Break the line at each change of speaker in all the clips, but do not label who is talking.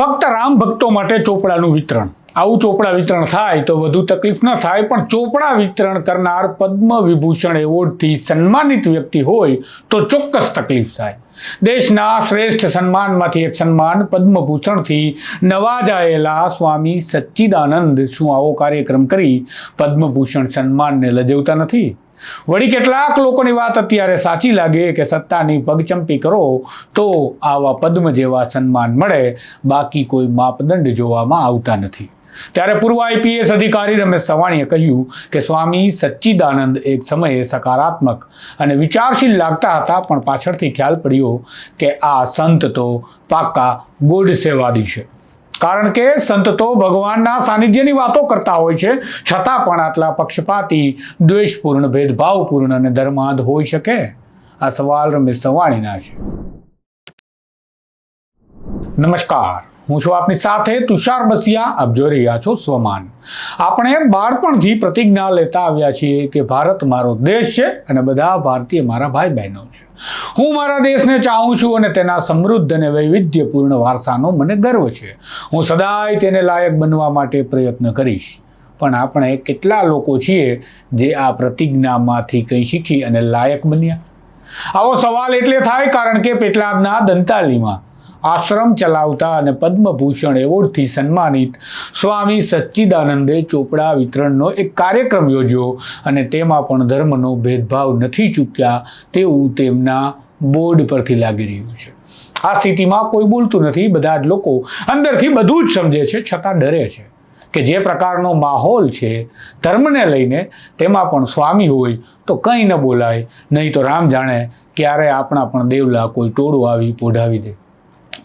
ફક્ત રામ ભક્તો માટે ચોપડાનું વિતરણ. આવું ચોપડા વિતરણ થાય તો વધુ તકલીફ ન થાય, પણ ચોપડા વિતરણ કરનાર પદ્મ વિભૂષણ એવોર્ડથી સન્માનિત વ્યક્તિ હોય તો ચોક્કસ તકલીફ થાય. દેશના શ્રેષ્ઠ સન્માનમાંથી એક સન્માન પદ્મભૂષણથી નવાજાયેલા સ્વામી સચ્ચિદાનંદ શું આવો કાર્યક્રમ કરી પદ્મભૂષણ સન્માનને લજવતા નથી? વળી કેટલાક લોકોની વાત અત્યારે સાચી લાગે કે સત્તાની પગચંપી કરો તો આવા પદ્મ જેવા સન્માન મળે, બાકી કોઈ માપદંડ જોવામાં આવતા નથી. ત્યારે પૂર્વ આઈપીએસ અધિકારી રમેશ સવાણીએ કહ્યું કે સ્વામી સચ્ચિદાનંદ એક સમયે સકારાત્મક અને વિચારશીલ લાગતા હતા, પણ પાછળથી ખ્યાલ પડ્યો કે આ સંત તો પાક્કા ગોડ સેવાદી છે. કારણ કે સંત તો ભગવાનના સાનિધ્યની વાતો કરતા હોય છે, છતાં પણ આટલા પક્ષપાતી, દ્વેષપૂર્ણ, ભેદભાવપૂર્ણ અને ધર્માંધ હોઈ શકે? આ સવાલ રમેશ સવાણીના છે. નમસ્કાર. હું છું આપની સાથે તુષાર બસિયા. આપ જોઈ રહ્યા છો સ્વમાન. આપણે બાળપણથી પ્રતિજ્ઞા લેતા આવ્યા છીએ કે ભારત મારો દેશ છે અને બધા ભારતીય મારા ભાઈ બહેનો છે. હું મારા દેશને ચાહું છું અને તેના સમૃદ્ધ અને વૈવિધ્યપૂર્ણ વારસાનો મને ગર્વ છે. હું સદાય તેને લાયક બનવા માટે પ્રયત્ન કરીશ. પણ આપણે કેટલા લોકો છીએ જે આ પ્રતિજ્ઞામાંથી કંઈ શીખી અને લાયક બન્યા? આવો સવાલ એટલે થાય કારણ કે પેટલાદના દંતાલીમાં આશ્રમ ચલાવતા અને પદ્મભૂષણ એવોર્ડથી સન્માનિત સ્વામી સચ્ચિદાનંદે ચોપડા વિતરણનો એક કાર્યક્રમ યોજ્યો અને તેમાં પણ ધર્મનો ભેદભાવ નથી ચૂક્યા તેવું તેમના બોર્ડ પરથી લાગી રહ્યું છે. આ સ્થિતિમાં કોઈ બોલતું નથી, બધા જ લોકો અંદરથી બધું જ સમજે છે, છતાં ડરે છે કે જે પ્રકારનો માહોલ છે ધર્મને લઈને તેમાં પણ સ્વામી હોય તો કંઈ ન બોલાય, નહીં તો રામ જાણે ક્યારે આપણા પણ દેવલા કોઈ ટોળું આવી પોઢાવી દે.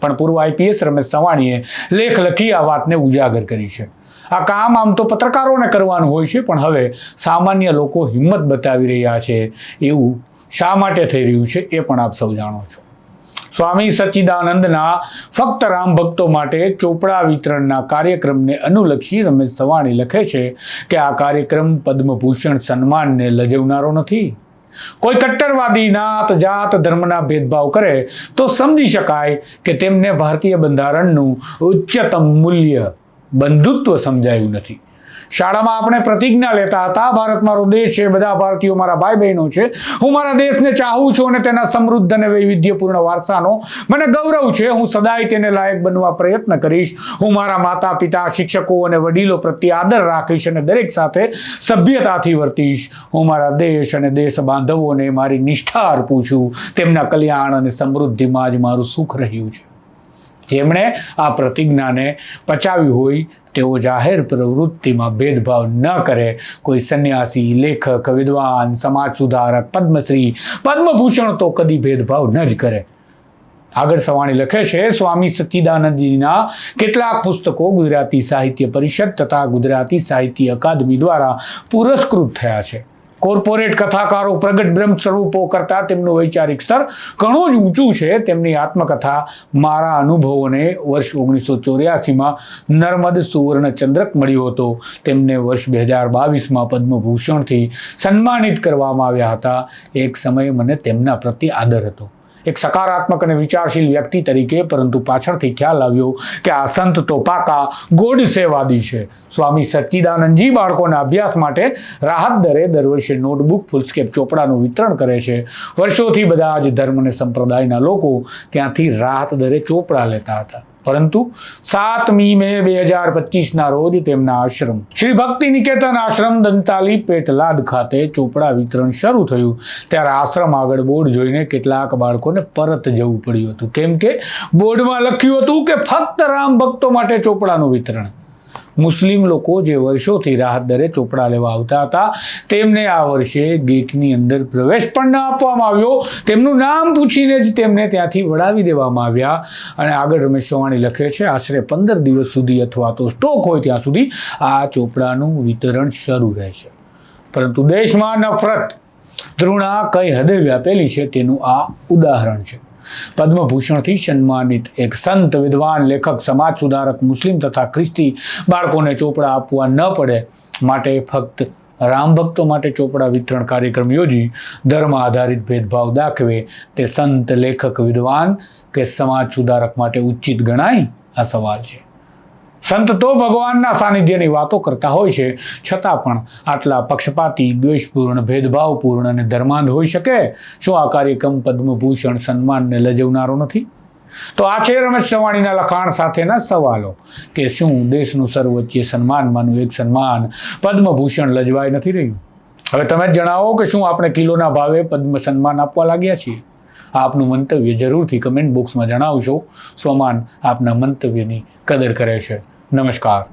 પણ પૂર્વ આઈપીએસ રમેશ સવાણીએ લેખ લખી આ વાતને ઉજાગર કરી છે. આ કામ આમ તો પત્રકારોને કરવાનું હોય છે, પણ હવે સામાન્ય લોકો હિંમત બતાવી રહ્યા છે એવું શા માટે થઈ રહ્યું છે એ પણ આપ સૌ જાણો છો. સ્વામી સચ્ચિદાનંદના ફક્ત રામ ભક્તો માટે ચોપડા વિતરણના કાર્યક્રમને અનુલક્ષી રમેશ સવાણી લખે છે કે આ કાર્યક્રમ પદ્મભૂષણ સન્માનને લજવનારો નથી. કોઈ કટ્ટરવાદી નાત, જાત, ધર્મના ભેદભાવ કરે તો સમજી શકાય કે તેમને ભારતીય બંધારણનું ઉચ્ચતમ મૂલ્ય બંધુત્વ સમજાયું નથી. શાળામાં આપણે પ્રતિજ્ઞા લેતા હતા ભારત મારો દેશ છે, બધા ભારતીયો મારા ભાઈ બહેનો છે. હું મારા દેશને ચાહું છું અને તેના સમૃદ્ધ અને વૈવિધ્યપૂર્ણ વારસાનો મને ગૌરવ છે. હું સદાય તેને લાયક બનવા પ્રયત્ન કરીશ. હું મારા માતા, પિતા, શિક્ષકો અને વડીલો પ્રત્યે આદર રાખીશ અને દરેક સાથે સભ્યતાથી વર્તીશ. હું મારા દેશ અને દેશ બાંધવોને મારી નિષ્ઠા અર્પું છું. તેમના કલ્યાણ અને સમૃદ્ધિમાં જ મારું સુખ રહ્યું છે. જેમણે આ પ્રતિજ્ઞાને પચાવી હોય, તેઓ જાહેર પ્રવૃત્તિમાં ભેદભાવ ન કરે. કોઈ સંન્યાસી, લેખક, વિદ્વાન સમાજ સુધારક પદ્મશ્રી, પદ્મભૂષણ તો કદી ભેદભાવ ન જ કરે. આગળ સવાણી લખે છે, સ્વામી સચ્ચિદાનંદજીના કેટલાક પુસ્તકો ગુજરાતી સાહિત્ય પરિષદ તથા ગુજરાતી સાહિત્ય અકાદમી દ્વારા પુરસ્કૃત થયા છે. કોર્પોરેટ કથાકારો પ્રગટ બ્રહ્મ સ્વરૂપો કરતા તેમનું વૈચારિક સ્તર ઘણું જ ઊંચું છે. તેમની આત્મકથા મારા અનુભવોને વર્ષ ઓગણીસો ચોર્યાસીમાં નર્મદ સુવર્ણ ચંદ્રક મળ્યો હતો. તેમને વર્ષ બે હજાર બાવીસમાં પદ્મભૂષણથી સન્માનિત કરવામાં આવ્યા હતા. એક સમયે મને તેમના પ્રત્યે આદર હતો. એક સકારાત્મક અને વિચારશીલ વ્યક્તિ તરીકે, પરંતુ પાછળથી ખ્યાલ આવ્યો કે આ સંત તો પાકા ગોડ સેવાદી છે. સ્વામી સચ્ચિદાનંદજી બાળકોના અભ્યાસ માટે રાહત દરે દર વર્ષે નોટબુક, ફૂલસ્કેપ ચોપડાનું વિતરણ કરે છે. વર્ષોથી બધા જ ધર્મ અને સંપ્રદાયના લોકો ત્યાંથી રાહત દરે ચોપડા લેતા હતા. પરંતુ સાતમી મે બે હજાર પચીસના રોજ તેમના આશ્રમ, શ્રી ભક્તિ નિકેતન આશ્રમ દંતાલી પેટલાદ ખાતે ચોપડા વિતરણ શરૂ થયું. ત્યારે આશ્રમ આગળ બોર્ડ જોઈને કેટલાક બાળકોને પરત જવું પડ્યું હતું. કેમ કે બોર્ડમાં લખ્યું હતું કે ફક્ત રામ ભક્તો માટે ચોપડાનું વિતરણ. મુસ્લિમ લોકો જે વર્ષોથી રાહત દરે ચોપડા લેવા આવતા હતા, તેમને આ વર્ષે ગેટની અંદર પ્રવેશ પણ ન આપવામાં આવ્યો. તેમનું નામ પૂછીને જ તેમને ત્યાંથી વડાવી દેવામાં આવ્યા. અને આગળ રમેશ ચૌહાણી લખે છે, આશરે પંદર દિવસ સુધી અથવા તો સ્ટોક હોય ત્યાં સુધી આ ચોપડાનું વિતરણ શરૂ રહેશે પરંતુ દેશમાં નફરત, ધૃણા કઈ હદે વ્યાપેલી છે તેનું આ ઉદાહરણ છે. પદ્મભૂષણથી સન્માનિત એક સંત, વિદ્વાન, લેખક, સમાજ સુધારક, મુસ્લિમ તથા ખ્રિસ્તી બાળકોને ચોપડા આપવા ન પડે માટે ફક્ત રામ ભક્તો માટે ચોપડા વિતરણ કાર્યક્રમ યોજી ધર્મ આધારિત ભેદભાવ દાખવે તે સંત, લેખક, વિદ્વાન કે સમાજ સુધારક માટે ઉચિત ગણાય આ સવાલ છે. સંત તો ભગવાનના સાનિધ્યની વાતો કરતા હોય છે, છતાં પણ આટલા પક્ષપાતી, દ્વેષપૂર્ણ, ભેદભાવપૂર્ણ અને ધર્માંધ હોઈ શકે? શું આ કાર્યક્રમ પદ્મભૂષણ સન્માનને લજવનારો નથી? તો આ છે રમેશ ચવાણીના લખાણ સાથેના સવાલો કે શું દેશનું સર્વોચ્ચ સન્માનમાંનું એક સન્માન પદ્મભૂષણ લજવાય નથી રહ્યું? હવે તમે જ જણાવો કે શું આપણે કિલોના ભાવે પદ્મ સન્માન આપવા લાગ્યા છીએ? આપનું મંતવ્ય જરૂરથી કમેન્ટ બોક્સમાં જણાવશો. સોમાન આપના મંતવ્યની કદર કરે છે. નમસ્કાર.